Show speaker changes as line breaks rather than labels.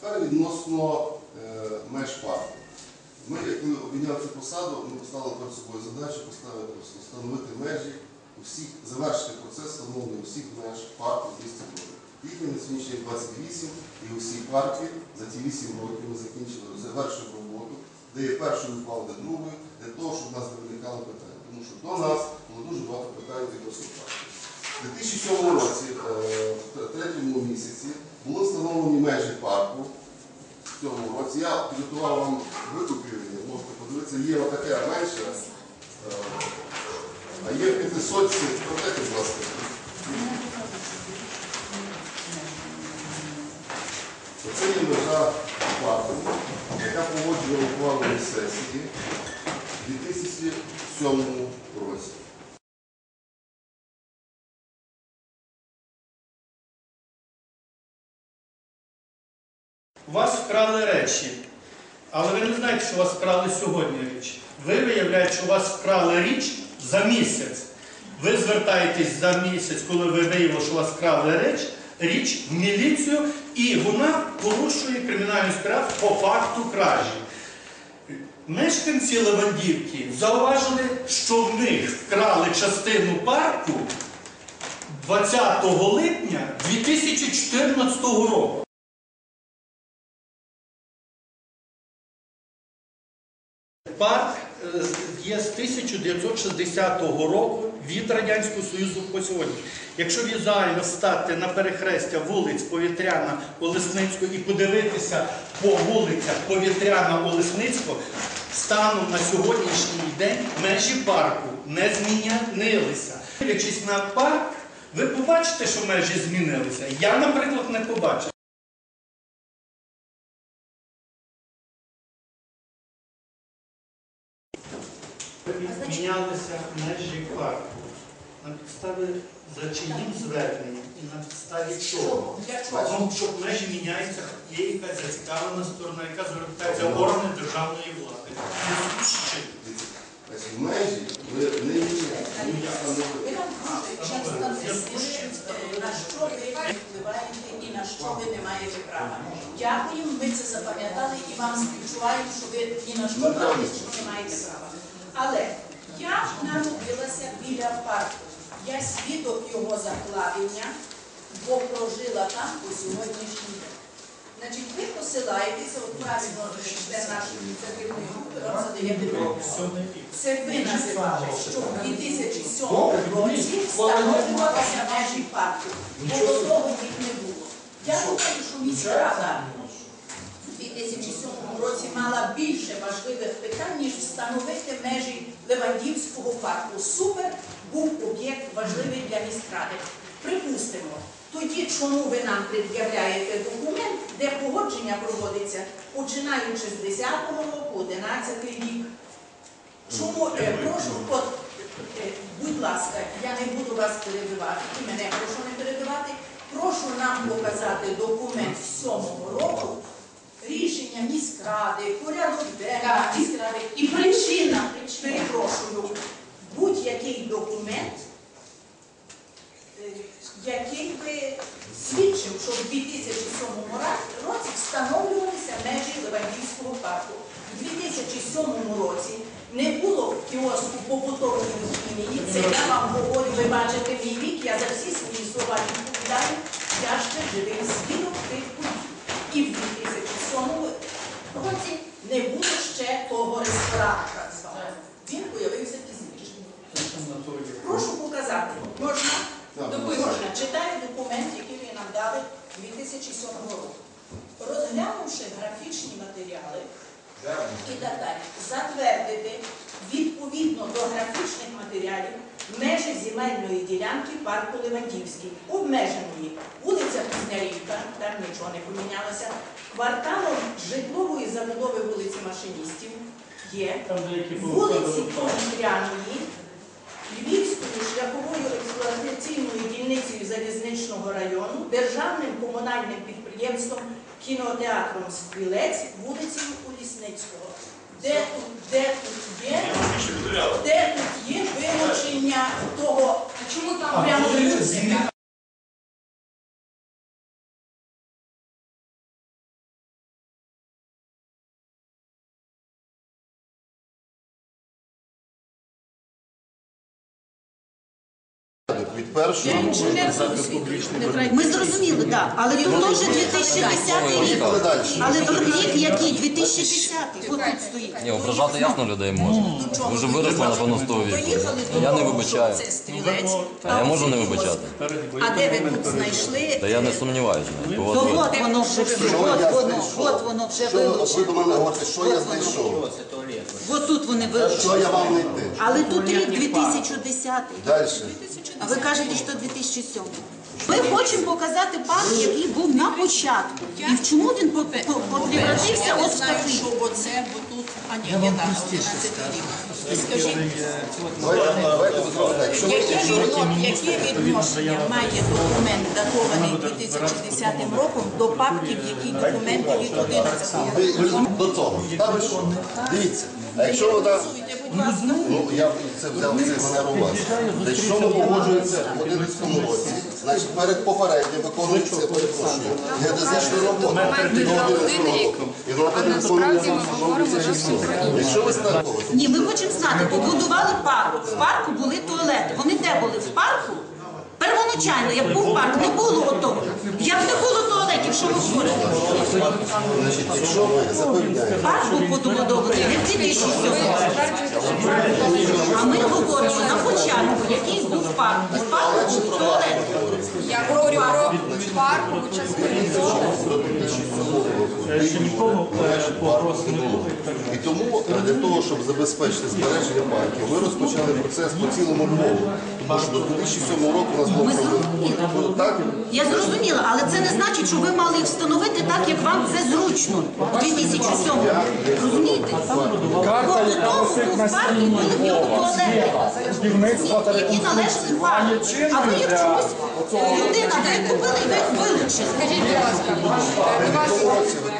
Тепер відносно е, меж парку. Ми, як ми обійняли цю посаду, ми поставили перед собою задачу поставити, встановити межі усіх, завершити процес встановлення усіх меж парку в місті Броди. Їх на сьогоднішній 28, і усі парки за ті 8 років ми закінчили, завершили роботу, де є першою впав, де другою, для того, щоб в нас не виникало питань. Тому що до нас було дуже багато питань відносно парку. У 2007 році, е, в третьому місяці, були встановлені межі парку. В цьому році я підготував вам викупівлення, можете подивитися, є отаке менше, е, а є 500 цих. Продайте, будь ласка. Оце є межа парку, яка погоджувала ухваленої сесії у 2007 році.
У вас вкрали речі, але ви не знаєте, що вас вкрали сьогодні річ. Ви виявляєте, що у вас вкрали річ за місяць. Ви звертаєтесь за місяць, коли ви виявили, що у вас вкрали реч, річ в міліцію, і вона порушує кримінальну справу по факту кражі. Мешканці Левандівки зауважили, що в них вкрали частину парку 20 липня 2014 року. Парк е, є з 1960 року від Радянського Союзу по сьогодні. Якщо візуально стати на перехрестя вулиць Повітряна Олесницького і подивитися по вулицях Повітряна Олесницького, станом на сьогоднішній день межі парку не змінилися. Дивлячись на парк, ви побачите, що межі змінилися. Я, наприклад, не побачив. Мінялися межі парку. На підставі за чиїм зверненням і на підставі чого? Ну, щоб межі міняються, є якась зацікавлена сторона, яка звертається в органи державної влади.
Межі ви не міняєте.
Ви нам дуже часто несете, на що ви впливаєте і на що ви не маєте права. Дякуємо, ми це запам'ятали і вам співчуваємо, що ви ні на що не маєте права. Але я народилася біля парку. Я свідок його закладення, бо прожила там по сьогоднішній день. Значить, ви посилаєтеся, от правильно член нашої ініціативної групи вам задає питання. Це ви називали, що в 2007 році встановлювалися межі парку. Бо до того їх не було. Я думаю, що міська рада 2007 році мала більше важливих питань, ніж встановити межі Левандівського парку. Супер був об'єкт важливий для міськради. Припустимо, тоді чому ви нам пред'являєте документ, де погодження проводиться, починаючи з 10 року, 11 рік. Чому е, прошу, от, е, будь ласка, я не буду вас перебивати, і мене прошу не перебивати. Прошу нам показати документ 7 року, рішення міськради, порядок денний міськради і причина, перепрошую, будь-який документ, е, який би свідчив, що в 2007 році встановлювалися межі Левандівського парку. У 2007 році не було кіоску побутової хімії. Це я вам говорю, ви бачите мій вік, я за всі свої слова відповідаю. Я ще живий свідок тих подій. І в 2007 році не було ще того ресторану, так званого. Він появився пізніше. Прошу показати. Можна?
Так,
Доки можна. Читаю документ, який ви нам дали 2007 року. Розглянувши графічні матеріали і так далі, затвердити відповідно до графічних матеріалів межі земельної ділянки парку Левандівський, обмеженої вулиця Пізнярівка, там нічого не помінялося, кварталом житлової забудови вулиці Машиністів є, вулиці шляховою експлуатаційною дільницею залізничного району, державним комунальним підприємством кінотеатром Стрілець, вулицею Улісницького. Де тут, де тут є, де тут є вилучення того, чому там прямо
від першого.
Я інженер за освітою.
Ми зрозуміли, так. Але тут теж 2010 рік. Але тут рік який? 2010. Ось тут стоїть.
Ні, ображати ясно людей можна. Ви вже виросли, напевно, з того віку. Я не вибачаю.
Це стрілець.
А я можу не вибачати.
А де ви тут знайшли?
Та я не сумніваюся.
То
От
воно вже все, от воно, от воно вже
Що, от ви
вилучено.
до мене говорите, що я знайшов?
От тут вони
Що
вилучені.
я вам знайти?
Але тут рік 2010.
Далі.
А ви кажете, що 2007. Ми хочемо показати парк, який був на початку. І в чому він превратився
Я не
в
знаю,
такий.
що оце, бо тут, а ні, є так, 11 рік. Скажіть, яке відно- яке відношення має документ, датований 2010 роком, до папки, в якій документи від 11 років?
ви, ви до того. Та ви що? Дивіться. А якщо вона.
Голосуйте, ласка.
Ну, я це взяв цей манер у вас. Якщо ми погоджуємося в 11 році, значить перед попереднім виконується, я перепрошую, геодезична робота. І на 11 року. І вона перед виконується Якщо ви ставите,
Ні, ми хочемо знати, побудували парк. В парку були туалети. Вони де були? В парку? Первоначально, як був парк, не було готово. Як не було туалетів, що ви говорите?
значить, якщо ви запевняєте,
Парк був побудований не в 2007 А ми говоримо на початку, який був парк. Парк чи туалет?
Я говорю про парк у час
Ще нікого е, і далі.
І тому е, для того, щоб забезпечити збереження парків, ми розпочали процес по цілому Львову. Тому що до 2007 року у нас було
Ми зрозуміли.
Так?
Я зрозуміла, але це не значить, що ви мали їх встановити так, як вам це зручно у 2007 Розумієте? Карта, яка висить на стіні, в нього туалети, які належали парку. А ви їх чомусь, людина, ви купили і ви їх вилучили.
Скажіть, будь ласка, вас